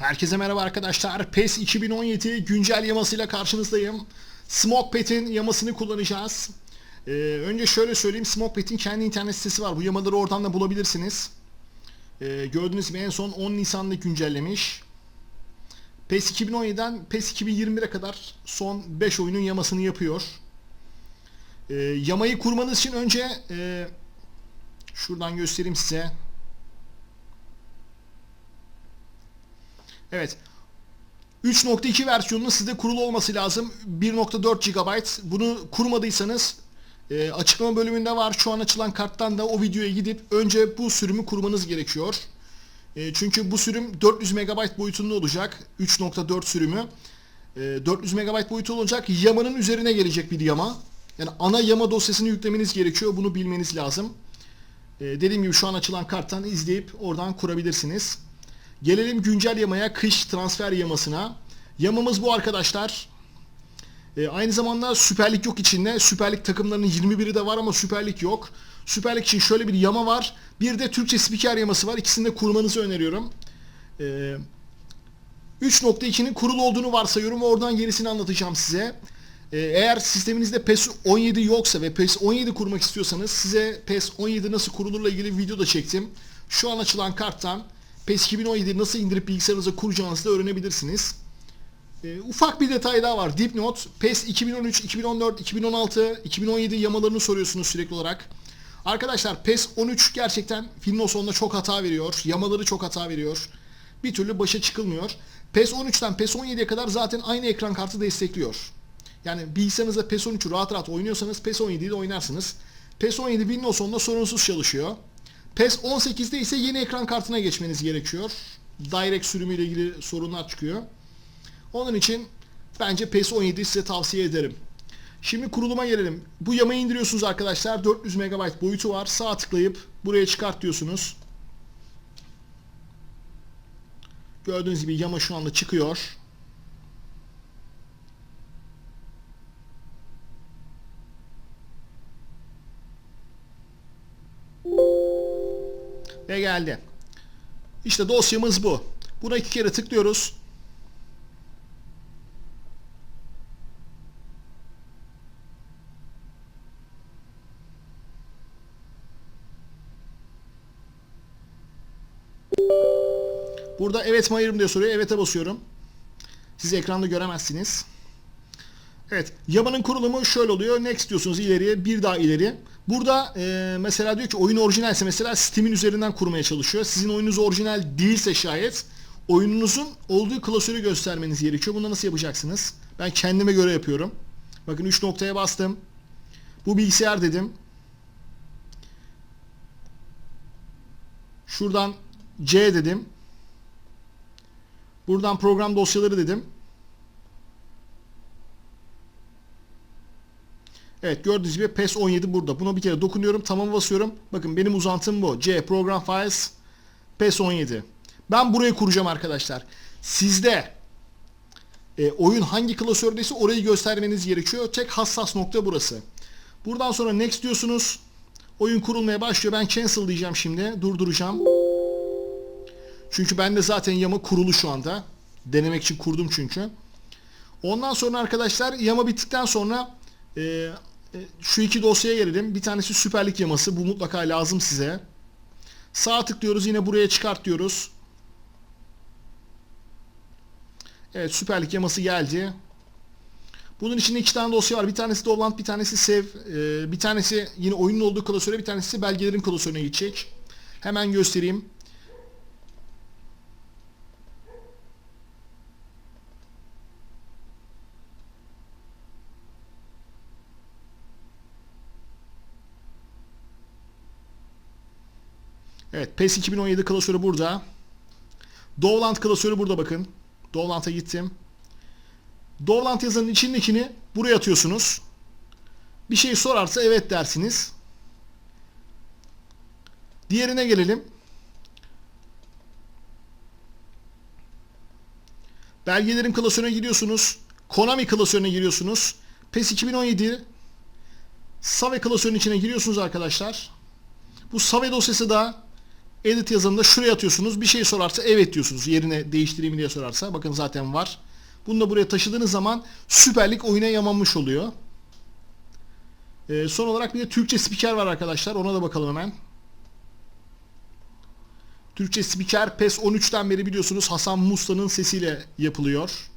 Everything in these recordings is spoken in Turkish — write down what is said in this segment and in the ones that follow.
Herkese merhaba arkadaşlar. PES 2017 güncel yamasıyla karşınızdayım. Smokepet'in yamasını kullanacağız. Ee, önce şöyle söyleyeyim. Smokepet'in kendi internet sitesi var. Bu yamaları oradan da bulabilirsiniz. Ee, gördüğünüz gibi en son 10 Nisan'da güncellemiş. PES 2017'den PES 2021'e kadar son 5 oyunun yamasını yapıyor. Ee, yamayı kurmanız için önce e, şuradan göstereyim size. Evet. 3.2 versiyonunun sizde kurulu olması lazım. 1.4 GB. Bunu kurmadıysanız e, açıklama bölümünde var. Şu an açılan karttan da o videoya gidip önce bu sürümü kurmanız gerekiyor. E, çünkü bu sürüm 400 MB boyutunda olacak. 3.4 sürümü. E, 400 MB boyutu olacak. Yamanın üzerine gelecek bir yama. Yani ana yama dosyasını yüklemeniz gerekiyor. Bunu bilmeniz lazım. E, dediğim gibi şu an açılan karttan izleyip oradan kurabilirsiniz. Gelelim güncel yamaya, kış transfer yamasına. Yamamız bu arkadaşlar. E, aynı zamanda Süper Lig yok içinde. Süper Lig takımlarının 21'i de var ama Süper Lig yok. Süper Lig için şöyle bir yama var. Bir de Türkçe spiker yaması var. İkisini de kurmanızı öneriyorum. E, 3.2'nin kurulu olduğunu varsayıyorum oradan gerisini anlatacağım size. E, eğer sisteminizde PES 17 yoksa ve PES 17 kurmak istiyorsanız size PES 17 nasıl kurulurla ilgili video da çektim. Şu an açılan karttan PES 2017'yi nasıl indirip bilgisayarınıza kuracağınızı da öğrenebilirsiniz. E, ufak bir detay daha var. Dipnot. PES 2013, 2014, 2016, 2017 yamalarını soruyorsunuz sürekli olarak. Arkadaşlar PES 13 gerçekten filmin sonunda çok hata veriyor. Yamaları çok hata veriyor. Bir türlü başa çıkılmıyor. PES 13'ten PES 17'ye kadar zaten aynı ekran kartı destekliyor. Yani bilgisayarınızda PES 13'ü rahat rahat oynuyorsanız PES 17'yi de oynarsınız. PES 17 Windows sonunda sorunsuz çalışıyor. PES 18'de ise yeni ekran kartına geçmeniz gerekiyor. Direct sürümüyle ilgili sorunlar çıkıyor. Onun için bence PES 17 size tavsiye ederim. Şimdi kuruluma gelelim. Bu yamayı indiriyorsunuz arkadaşlar. 400 MB boyutu var. Sağ tıklayıp buraya çıkart diyorsunuz. Gördüğünüz gibi yama şu anda çıkıyor. Ve geldi. İşte dosyamız bu. Buna iki kere tıklıyoruz. Burada evet mi hayır mı diye soruyor. Evet'e basıyorum. Siz ekranda göremezsiniz. Evet. Yamanın kurulumu şöyle oluyor. Next diyorsunuz ileriye. Bir daha ileri. Burada e, mesela diyor ki oyun orijinalse mesela Steam'in üzerinden kurmaya çalışıyor. Sizin oyununuz orijinal değilse şayet oyununuzun olduğu klasörü göstermeniz gerekiyor. Bunu nasıl yapacaksınız? Ben kendime göre yapıyorum. Bakın 3 noktaya bastım. Bu bilgisayar dedim. Şuradan C dedim. Buradan program dosyaları dedim. Evet gördüğünüz gibi PES 17 burada. Buna bir kere dokunuyorum. Tamam basıyorum. Bakın benim uzantım bu. C Program Files PES 17. Ben burayı kuracağım arkadaşlar. Sizde e, oyun hangi klasördeyse orayı göstermeniz gerekiyor. Tek hassas nokta burası. Buradan sonra next diyorsunuz. Oyun kurulmaya başlıyor. Ben cancel diyeceğim şimdi. Durduracağım. Çünkü bende zaten yama kurulu şu anda. Denemek için kurdum çünkü. Ondan sonra arkadaşlar yama bittikten sonra e, şu iki dosyaya gelelim. Bir tanesi Süper Lig yaması. Bu mutlaka lazım size. Sağ tıklıyoruz. Yine buraya çıkart diyoruz. Evet Süper Lig yaması geldi. Bunun içinde iki tane dosya var. Bir tanesi Dolant, bir tanesi Sev. E, bir tanesi yine oyunun olduğu klasöre, bir tanesi belgelerin klasörüne gidecek. Hemen göstereyim. Evet PES 2017 klasörü burada. Dovland klasörü burada bakın. Dovland'a gittim. Dovland yazanın içindekini buraya atıyorsunuz. Bir şey sorarsa evet dersiniz. Diğerine gelelim. Belgelerin klasörüne giriyorsunuz. Konami klasörüne giriyorsunuz. PES 2017 Save klasörünün içine giriyorsunuz arkadaşlar. Bu Save dosyası da Edit yazanında şuraya atıyorsunuz. Bir şey sorarsa evet diyorsunuz. Yerine değiştireyim diye sorarsa. Bakın zaten var. Bunu da buraya taşıdığınız zaman Süper Lig oyuna yamanmış oluyor. Ee, son olarak bir de Türkçe spiker var arkadaşlar. Ona da bakalım hemen. Türkçe spiker PES 13'ten beri biliyorsunuz Hasan Musta'nın sesiyle yapılıyor.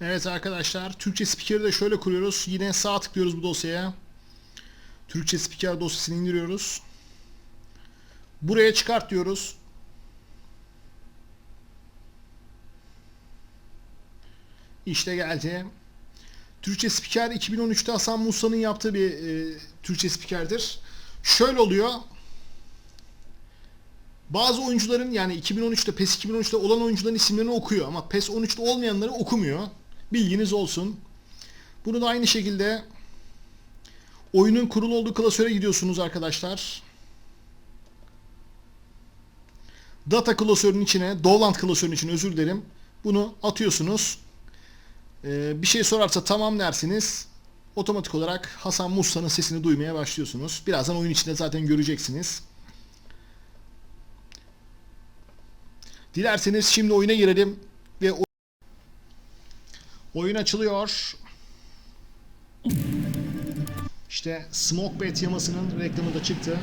Evet arkadaşlar Türkçe spikeri de şöyle kuruyoruz. Yine sağ tıklıyoruz bu dosyaya. Türkçe spiker dosyasını indiriyoruz. Buraya çıkart diyoruz. İşte geldi. Türkçe spiker 2013'te Hasan Musa'nın yaptığı bir e, Türkçe spikerdir. Şöyle oluyor. Bazı oyuncuların yani 2013'te PES 2013'te olan oyuncuların isimlerini okuyor ama PES 13'te olmayanları okumuyor. Bilginiz olsun. Bunu da aynı şekilde oyunun kurulu olduğu klasöre gidiyorsunuz arkadaşlar. Data klasörünün içine, Doland klasörünün içine özür dilerim. Bunu atıyorsunuz. Ee, bir şey sorarsa tamam dersiniz. Otomatik olarak Hasan Musa'nın sesini duymaya başlıyorsunuz. Birazdan oyun içinde zaten göreceksiniz. Dilerseniz şimdi oyuna girelim ve oyun açılıyor. İşte Smoke Bet yamasının reklamı da çıktı.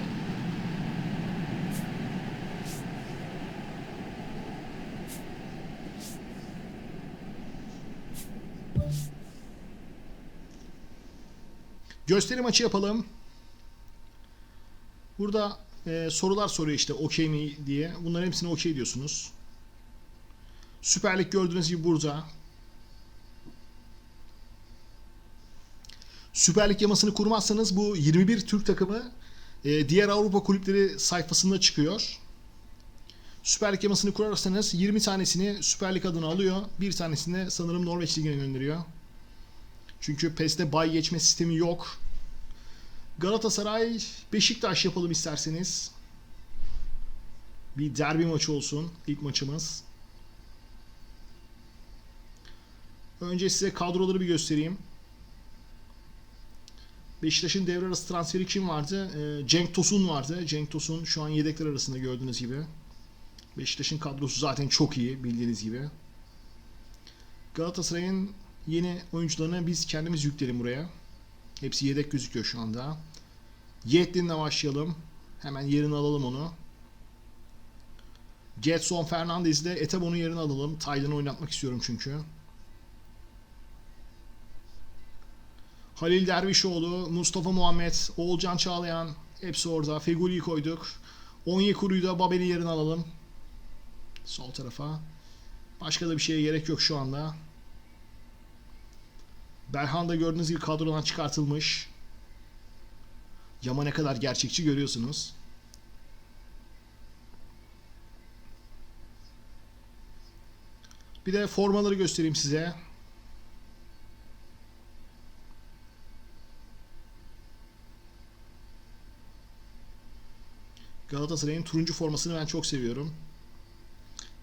Gösteri maçı yapalım. Burada e, sorular soruyor işte okey mi diye. Bunların hepsine okey diyorsunuz. Süper Lig gördüğünüz gibi burada. Süper Lig yamasını kurmazsanız bu 21 Türk takımı e, diğer Avrupa kulüpleri sayfasında çıkıyor. Süper Lig yamasını kurarsanız 20 tanesini Süper Lig adına alıyor. Bir tanesini sanırım Norveç Ligi'ne gönderiyor. Çünkü PES'te bay geçme sistemi yok. Galatasaray Beşiktaş yapalım isterseniz. Bir derbi maçı olsun ilk maçımız. Önce size kadroları bir göstereyim. Beşiktaş'ın devre arası transferi kim vardı? Ee, Cenk Tosun vardı. Cenk Tosun şu an yedekler arasında gördüğünüz gibi. Beşiktaş'ın kadrosu zaten çok iyi bildiğiniz gibi. Galatasaray'ın yeni oyuncularını biz kendimiz yükleyelim buraya. Hepsi yedek gözüküyor şu anda. Yetlin'le başlayalım. Hemen yerini alalım onu. Getson Fernandez'le Etebo'nun yerini alalım. Taylan'ı oynatmak istiyorum çünkü. Halil Dervişoğlu, Mustafa Muhammed, Oğulcan Çağlayan hepsi orada. Feguli'yi koyduk. Onyekuru'yu da Babel'in yerine alalım. Sol tarafa. Başka da bir şeye gerek yok şu anda. Berhan da gördüğünüz gibi kadrodan çıkartılmış. Yama ne kadar gerçekçi görüyorsunuz. Bir de formaları göstereyim size. Galatasaray'ın turuncu formasını ben çok seviyorum.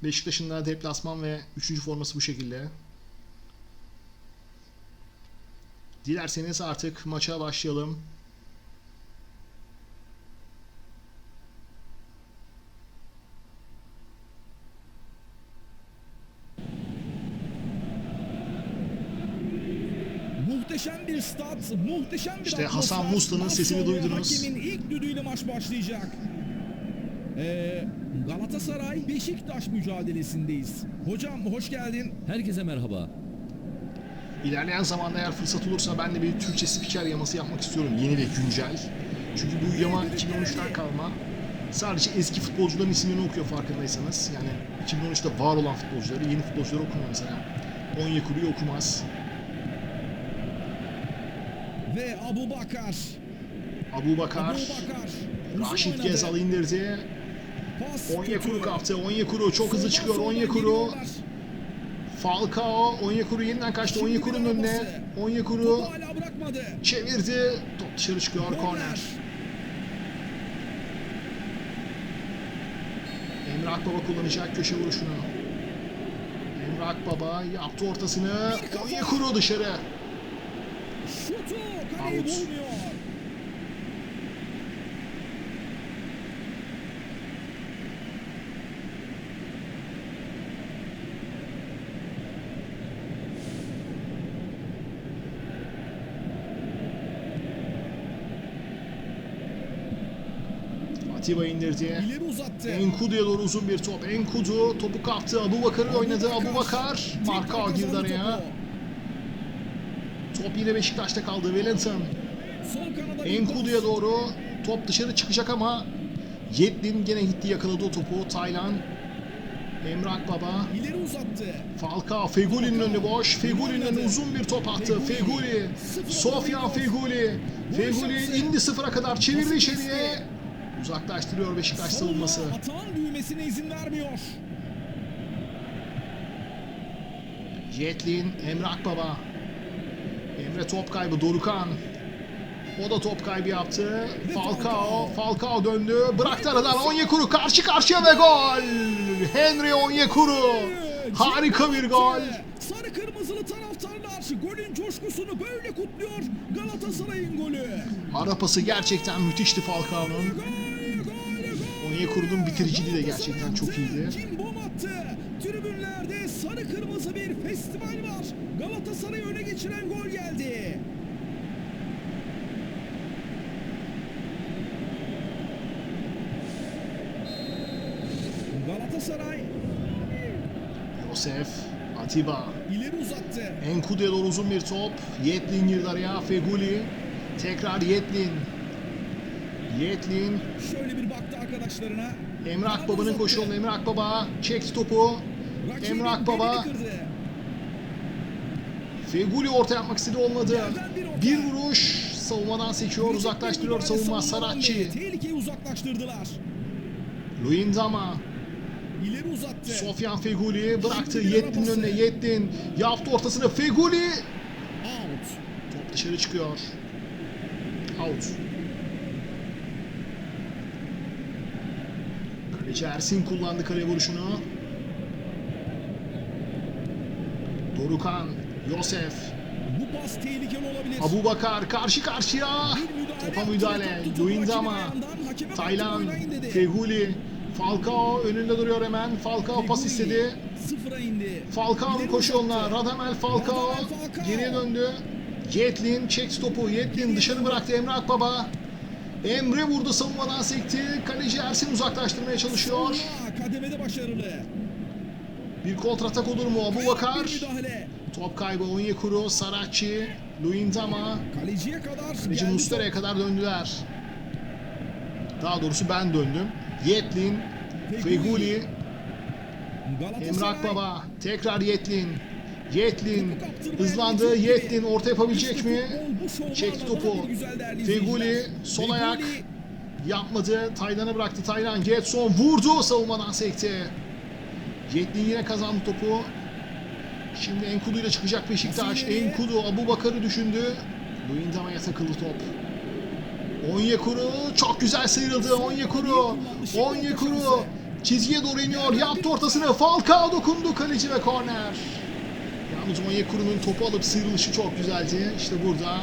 Beşiktaş'ın da deplasman ve üçüncü forması bu şekilde. Dilerseniz artık maça başlayalım. Muhteşem bir stat, muhteşem bir İşte. Hasan Muslu'nun Maç sesini duydunuz. Hakemin ilk düdüğüyle maç başlayacak. Ee, Galatasaray Beşiktaş mücadelesindeyiz. Hocam hoş geldin. Herkese merhaba. İlerleyen zamanda eğer fırsat olursa ben de bir Türkçe spiker yaması yapmak istiyorum. Yeni ve güncel. Çünkü bu yama 2013'ten kalma. Sadece eski futbolcuların isimlerini okuyor farkındaysanız. Yani 2013'te var olan futbolcuları, yeni futbolcuları okumuyor mesela. Onyekuru'yu okumaz. Ve Abu Bakar. Abu Bakar, Abu Bakar. Raşit. Gezal indirdi. Onyekuru kaptı. Onyekuru çok hızlı çıkıyor. Onyekuru. Falcao, Onyekuru yeniden kaçtı. Onyekuru'nun önüne. Onyekuru çevirdi. Top dışarı çıkıyor. Korner. Emre Akbaba kullanacak köşe vuruşunu. Emre Akbaba yaptı ortasını. Onyekuru dışarı. Out. Atiba indirdi. İleri uzattı. Enkudu'ya doğru uzun bir top. Enkudu topu kaptı. Abu Bakar'ı oynadı. Abu Bakar marka girdi araya. Top yine Beşiktaş'ta kaldı. Wellington. Enkudu'ya doğru top dışarı çıkacak ama Yetlin gene gitti yakaladı o topu. Taylan. Emrak Baba. İleri uzattı. Falcao. Feguli'nin önü boş. Feguli'nin önüne uzun bir top attı. Feguli. Sofyan Feguli. Feguli indi sıfıra kadar çevirdi içeriye. Uzaklaştırıyor Beşiktaş savunması. Savunma atağın büyümesine izin vermiyor. Yetlin, Emrak Baba. Emre top kaybı, Dorukan. O da top kaybı yaptı. Falcao, Falcao döndü. Bıraktı aradan Onyekuru karşı karşıya ve gol. Henry Onyekuru. Harika bir gol. Sarı kırmızılı taraftarlar golün coşkusunu böyle kutluyor. Galatasaray'ın golü. Ara pası gerçekten müthişti Falcao'nun. Onyekuru'nun bitiriciliği de gerçekten çok iyiydi. Tribünlerde sarı kırmızı bir festival var. Galatasaray'ı öne geçiren gol geldi. Galatasaray Yosef, Atiba. ileri uzattı. Enkudu'ya doğru uzun bir top. Yetlin girdi araya. Feguli. Tekrar Yetlin. Yetlin. Şöyle bir baktı arkadaşlarına. Emre Akbaba'nın uzattı. koşu yoluna Emre Akbaba çekti topu. Rakibin Emre Akbaba. Feguli orta yapmak istedi olmadı. Bir vuruş savunmadan seçiyor uzaklaştırıyor savunma Saratçı. Tehlikeyi uzaklaştırdılar. Luindama, İleri uzattı. Sofyan Feguli bıraktı arabası. önüne Yetlin yaptı ortasına Feguli. Out. Top dışarı çıkıyor. Out. Kaleci Ersin kullandı kale vuruşunu. Dorukan, Yosef, Bu pas tehlikeli olabilir. Abu Bakar karşı karşıya. Müdahale Topa müdahale. hakeme Taylan. Feguli, Falcao önünde duruyor hemen. Falcao pas istedi. Falcao'nun koşu yoluna. Radamel Falcao geriye döndü. Yetlin çek topu. Yetlin dışarı bıraktı Emre Akbaba. Emre vurdu savunmadan sekti. Kaleci Ersin uzaklaştırmaya çalışıyor. Kademede başarılı. Bir kontratak olur mu? Abu Bakar. Top kaybı Onyekuru, Saratçı, Luindama. Kaleciye kadar Kaleci geldi Mustera'ya kadar döndüler. Daha doğrusu ben döndüm. Yetlin, Feguli. Emre Akbaba, tekrar Yetlin. Yetlin hızlandı. Yetlin orta yapabilecek mi? Çekti topu. Feguli sol ayak yapmadı. Taylan'a bıraktı. Taylan Getson vurdu. Savunmadan sekti. Yetlin yine kazandı topu. Şimdi Enkudu ile çıkacak Beşiktaş. Enkudu Abu Bakar'ı düşündü. Luindama'ya takıldı top. Onyekuru çok güzel sıyrıldı. Onyekuru. Onyekuru çizgiye doğru iniyor. Yaptı ortasını. Falcao dokundu kaleci ve korner. Yalnız Onyekuru'nun topu alıp sıyrılışı çok güzeldi. İşte burada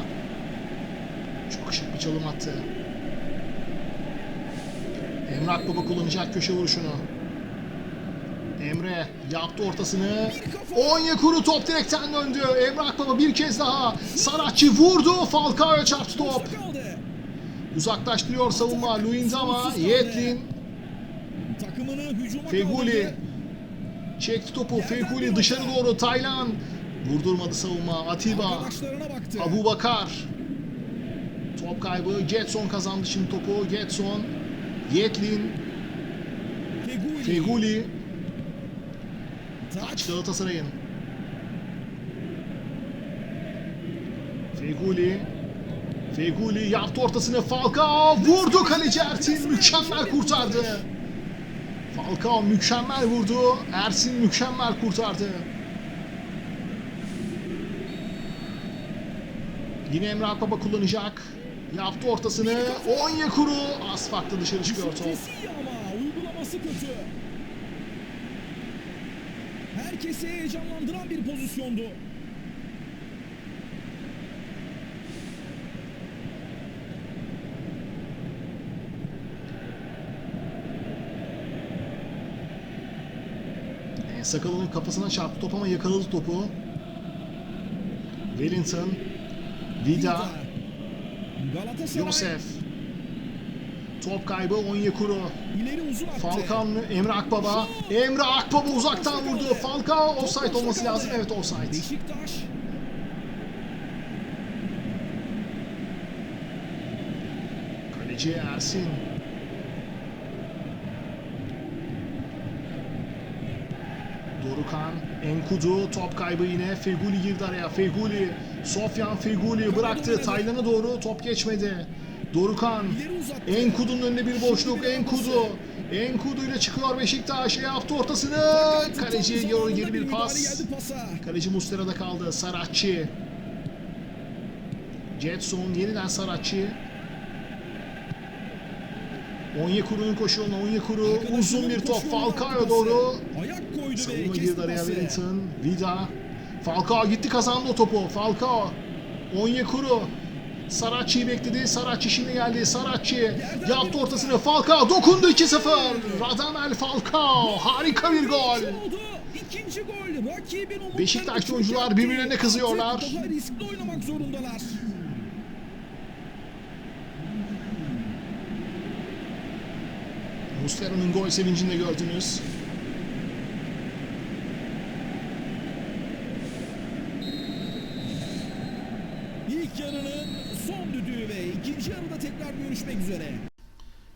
çok şık bir çalım attı. Emre Akbaba kullanacak köşe vuruşunu. Emre yaptı ortasını. Onyekuru top direkten döndü. Emre Akbaba bir kez daha. Saratçı vurdu. Falcao'ya çarptı top. Uzaklaştırıyor savunma. Luindama, Yetlin, Feguli. Çekti topu. Feguli dışarı doğru. Taylan. Vurdurmadı savunma. Atiba. Abu Bakar. Top kaybı. Getson kazandı şimdi topu. Getson. Yetlin. Feguli. Feguli. Taç Galatasaray'ın. Feguli. Feguli yaptı ortasını Falcao vurdu kaleci Ersin mükemmel kurtardı. Falcao mükemmel vurdu. Ersin mükemmel kurtardı. Yine Emre Akbaba kullanacak. Yaptı ortasını. Onyekuru az farklı dışarı çıkıyor top. Herkesi heyecanlandıran bir pozisyondu. Ee, Sakalının kafasına çarptı top ama yakaladı topu. Wellington Vida. Yosef. Top kaybı Onyekuru. Falcao Emre Akbaba. Emre Akbaba uzaktan vurdu. Falcao offside olması lazım. Evet offside. Kaleci Ersin. Dorukan, Enkudu, top kaybı yine. Feguli girdi araya. Feguli, Sofyan Feguli bıraktı. Taylan'a doğru top geçmedi. Dorukan. Enkudu'nun önünde bir boşluk. Enkudu. Enkudu ile çıkıyor Beşiktaş. Yaptı ortasını. Tam doğru geri bir pas. Kaleci Mustera'da kaldı. Saratçı. Jetson yeniden Saratçı. Onyekuru'nun koşu yoluna Onyekuru Arkadaşının uzun bir top Falcao'ya doğru. Ayak koydu Savunma girdi araya. Wellington. Vida. Falcao gitti kazandı o topu. Falcao. Onyekuru. Saratçı'yı bekledi. Saratçı şimdi geldi. Saratçı yaptı ortasını. Falcao dokundu 2-0. Radamel Falcao. Harika bir gol. İkinci gol. Rakibin Beşiktaşlı oyuncular birbirlerine kızıyorlar. Daha riskli oynamak zorundalar. Muslera'nın gol sevincini de gördünüz. İlk yarının son düdüğü ve ikinci yarıda tekrar görüşmek üzere.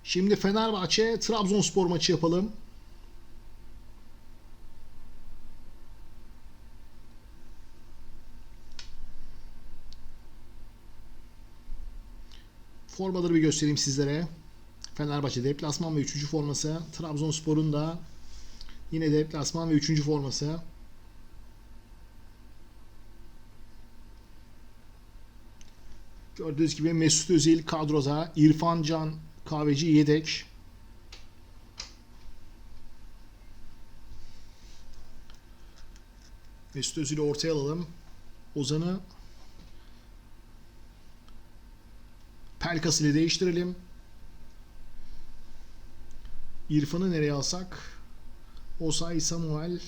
Şimdi Fenerbahçe Trabzonspor maçı yapalım. Formaları bir göstereyim sizlere. Fenerbahçe deplasman ve 3. forması. Trabzonspor'un da yine deplasman ve 3. forması. Gördüğünüz gibi Mesut Özil kadroda. İrfan Can Kahveci yedek. Mesut Özil'i ortaya alalım. Ozan'ı Pelkas ile değiştirelim. İrfan'ı nereye alsak? Osay Samuel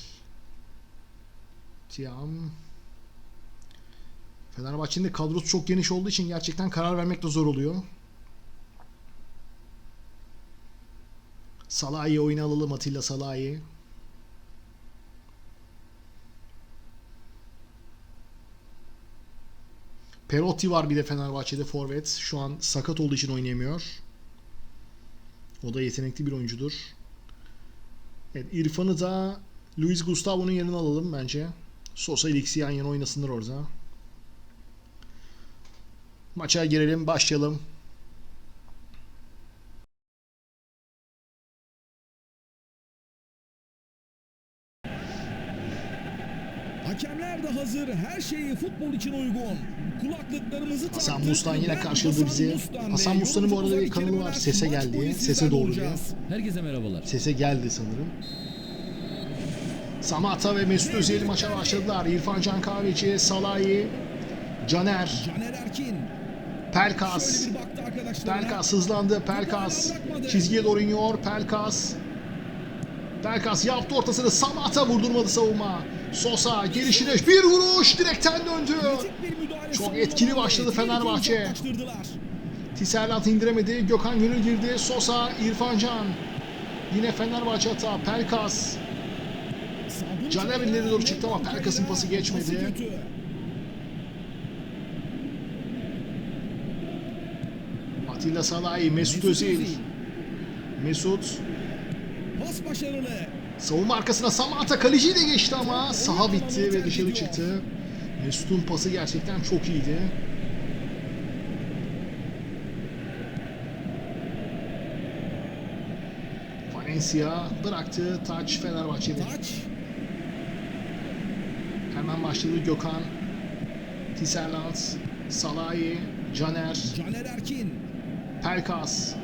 Tiam Fenerbahçe'nin de kadrosu çok geniş olduğu için gerçekten karar vermek de zor oluyor. Salah'ı oyuna alalım Atilla Salah'ı. Perotti var bir de Fenerbahçe'de forvet. Şu an sakat olduğu için oynayamıyor. O da yetenekli bir oyuncudur. Evet, İrfan'ı da Luis Gustavo'nun yerine alalım bence. Sosa ile yan yana oynasınlar orada. Maça girelim, başlayalım. Hakemler de hazır. Her şeyi futbol için uygun. Kulaklıklarımızı Hasan. Mustan yine karşıladı Hasan bizi. Hasan Mustan'ın bu arada bir kanalı var. Sese Maç geldi. boyu Sese doğru olacağız. Herkese merhabalar. Sese geldi sanırım. Samata ve Mesut Özil maça başladılar. İrfan Can Kahveci, Salahi, Caner, Caner Erkin. Pelkas. Pelkas hızlandı. Pelkas çizgiye doğru iniyor. Pelkas. Pelkas yaptı ortasını. Samata vurdurmadı savunma. Sosa gelişine bir vuruş direkten döndü. Çok etkili başladı Fenerbahçe. Tisserlant indiremedi. Gökhan Gönül girdi. Sosa, İrfan Can. Yine Fenerbahçe hata. Pelkas. Caner ileri doğru çıktı ama Pelkas'ın pası geçmedi. pası kötü. Atilla Salahi, Mesut Özil. Mesut. Pas başarılı. Savunma arkasına Samata kaleciyi de geçti ama saha bitti ve dışarı çıktı. Mesut'un pası gerçekten çok iyiydi. Valencia bıraktı. Taç Fenerbahçe'de. Hemen başladı Gökhan. Tisserland, Salahi, Caner, Caner Erkin. Pelkas.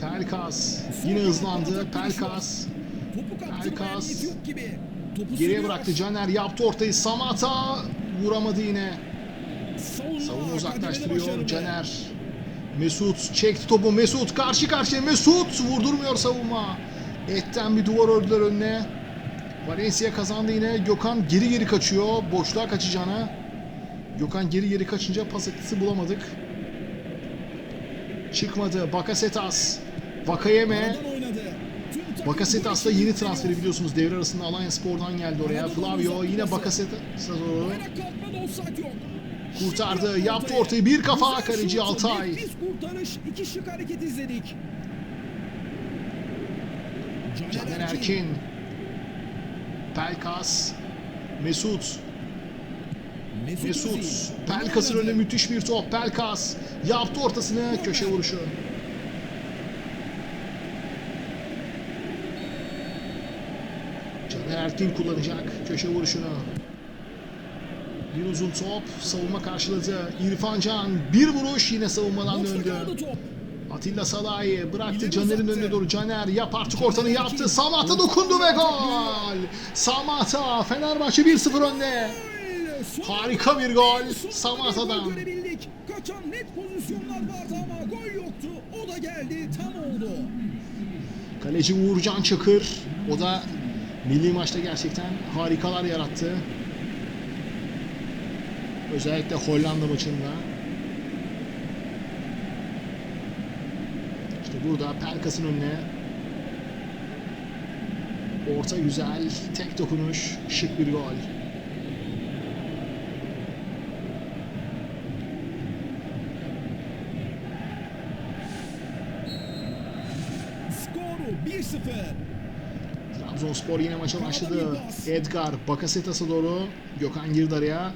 Pelkas yine hızlandı. Pelkas Pelkas. geriye bıraktı. Caner yaptı ortayı. Samata vuramadı yine. Savunma, uzaklaştırıyor. Caner. Mesut çekti topu. Mesut karşı karşıya. Mesut vurdurmuyor savunma. Etten bir duvar ördüler önüne. Valencia kazandı yine. Gökhan geri geri kaçıyor. Boşluğa kaçacağına. Gökhan geri geri kaçınca pas etkisi bulamadık. Çıkmadı. Bakasetas. Vakayeme. Bakasetas da yeni transferi biliyorsunuz. Devre arasında Alanya Spor'dan geldi oraya. Flavio yine Bakasetas'a doğru. Kurtardı, yaptı ortayı, bir kafa, kaleci Altay. Nefis kurtarış. iki şık hareket izledik. Caner Erkin. Pelkas. Mesut. Mesut. Pelkas'ın önüne müthiş bir top. Pelkas. Yaptı ortasını. Köşe vuruşu. Caner Erkin kullanacak köşe vuruşunu. Bir uzun top. Savunma karşıladı. İrfan Can. Bir vuruş yine savunmadan döndü. Atilla Salahi bıraktı Caner'in önüne doğru. Caner yap artık ortanı yaptı. Samata dokundu ve gol. gol. Samata Fenerbahçe 1-0 önde. Harika bir gol Samata'dan. Kaçan net pozisyonlar vardı ama gol yoktu. O da geldi. Tam oldu. Kaleci Uğurcan Çakır. O da milli maçta gerçekten harikalar yarattı. Özellikle Hollanda maçında. İşte burada Pelkas'ın önüne. Orta güzel, tek dokunuş, şık bir gol. 1-0. Trabzonspor yine maça başladı. Edgar Bakasetas'a doğru. Gökhan girdi araya.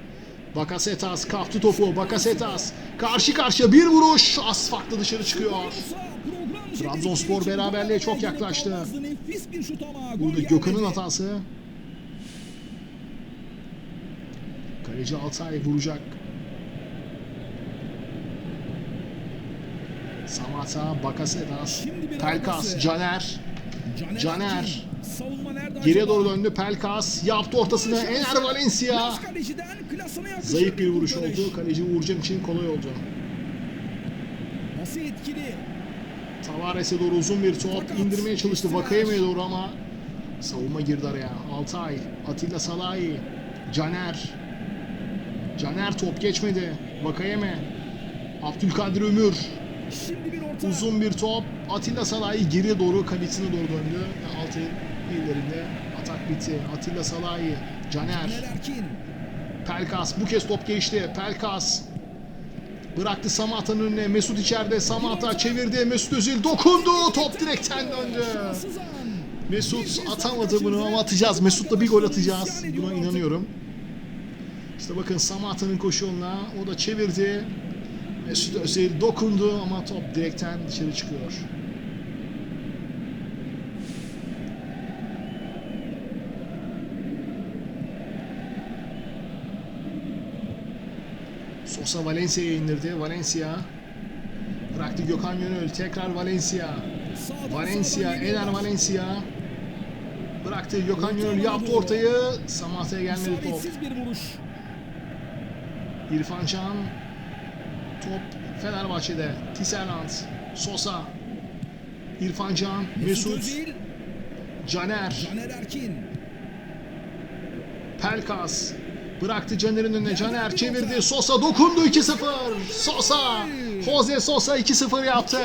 Bakasetas kaptı topu. Bakasetas karşı karşıya bir vuruş. Az farklı dışarı çıkıyor. Trabzonspor beraberliğe çok yaklaştı. Burada. Gökhan'ın hatası. Kaleci Altay vuracak. Samata, Bakasetas, Pelkas. Caner. Caner. Geriye doğru döndü Pelkas. Yaptı ortasını Ener Valencia. Zayıf bir vuruş oldu. Kaleci Uğurcan için kolay oldu. Pası etkili. Tavares'e doğru uzun bir top indirmeye çalıştı. Vakayeme'ye doğru ama savunma girdi araya. Altay, Atilla Salahi, Caner. Caner top geçmedi. Vakayeme. Abdülkadir Ömür. Uzun bir top. Atilla Salahi geriye doğru kalitesine doğru döndü. Altay'ın ellerinde atak bitti. Atilla Salahi, Caner. Pelkas bu kez top geçti. Pelkas bıraktı Samata'nın önüne. Mesut içeride. Samata çevirdi. Mesut Özil dokundu. Top direkten döndü. Mesut atamadı bunu ama atacağız. Mesut'la bir gol atacağız. Buna inanıyorum. İşte bakın Samata'nın koşu yoluna. O da çevirdi. Mesut Özil dokundu ama top direkten dışarı çıkıyor. Sosa Valencia'ya indirdi. Valencia bıraktı Gökhan Gönül. Tekrar Valencia. Valencia. Ener Valencia. Bıraktı Gökhan Gönül yaptı ortayı. Samata'ya gelmedi top. İrfan Can. Top Fenerbahçe'de. Tisserand. Sosa. İrfan Can. Mesut. Özil. Caner. Caner Erkin. Pelkas. Bıraktı Caner'in önüne. Caner çevirdi. Sosa dokundu 2-0. Sosa. Jose Sosa 2-0 yaptı.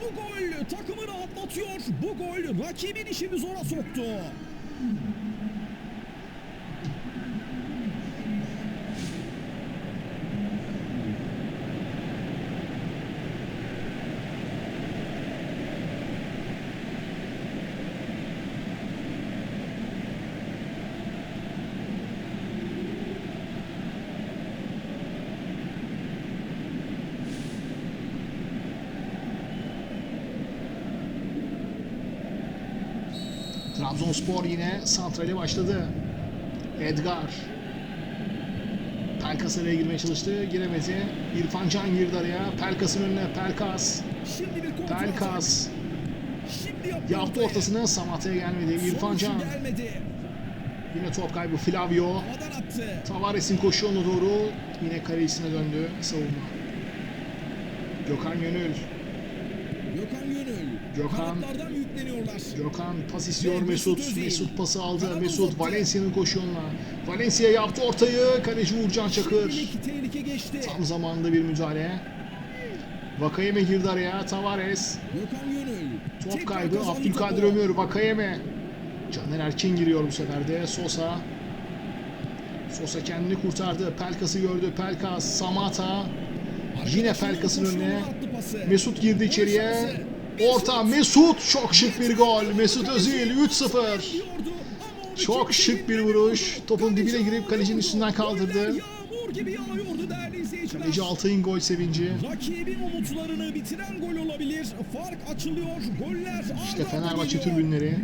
Bu gol takımı rahatlatıyor. Bu gol rakibin işini zora soktu. Trabzonspor yine santrale başladı. Edgar. Pelkas araya girmeye çalıştı. Giremedi. İrfan Can girdi araya. Pelkas'ın önüne. Pelkas. Şimdi bir kontrol. Pelkas. Şimdi yaptı, ortasını. Samatta'ya gelmedi. İrfan Can. Yine top kaybı. Flavio. Tavares'in koşu yoluna doğru. Yine kalecisine döndü savunma. Gökhan Gönül. Gökhan Gönül. Gökhan. Kanatlardan yükleniyorlar. Gökhan pas istiyor Mesut Mesut. Mesut pası aldı. Kanada Mesut. Valencia'nın koşuyoruna. Valencia yaptı ortayı. Kaleci Uğurcan Çakır. Şimdilik tehlike geçti. Tam zamanında bir müdahale. Vakayeme girdi araya. Tavares. Top kaybı. Abdülkadir. Ömür. Vakayeme. Caner Erkin giriyor bu sefer de. Sosa. Sosa kendini kurtardı. Pelkas'ı gördü. Pelkas. Samata. Yine Pelkas'ın önüne. Mesut girdi içeriye. Orta Mesut. Çok şık bir gol. Mesut Özil 3-0. Diyordu ama onu Çok şık bir vuruş. Topun dibine girip kalecinin üstünden kaldırdı. Kaleci Altay'ın gol sevinci. Rakibin umutlarını bitiren gol olabilir. Fark açılıyor. Goller İşte Fenerbahçe tribünleri.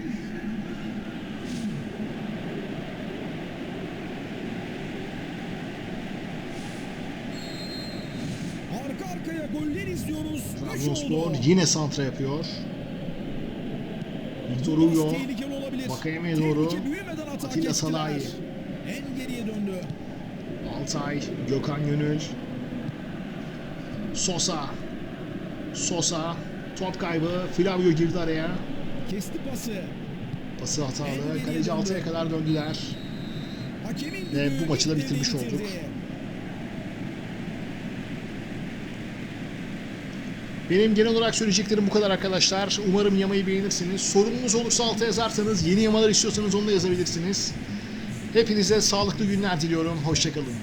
Goller izliyoruz. Trabzonspor yine santra yapıyor. Victor Hugo. Vakayeme'ye doğru. Atilla. Salahi. En geriye döndü. Altay. Gökhan Gönül. Sosa. Sosa. Top kaybı. Flavio girdi araya. Kesti pası. Pası hatalı. Kaleci. Altay'a kadar döndüler. Hakemin Ve bu maçı da bitirmiş olduk. Benim genel olarak söyleyeceklerim bu kadar arkadaşlar. Umarım yamayı beğenirsiniz. Sorununuz olursa alta yazarsanız, yeni yamalar istiyorsanız onu da yazabilirsiniz. Hepinize sağlıklı günler diliyorum. Hoşçakalın.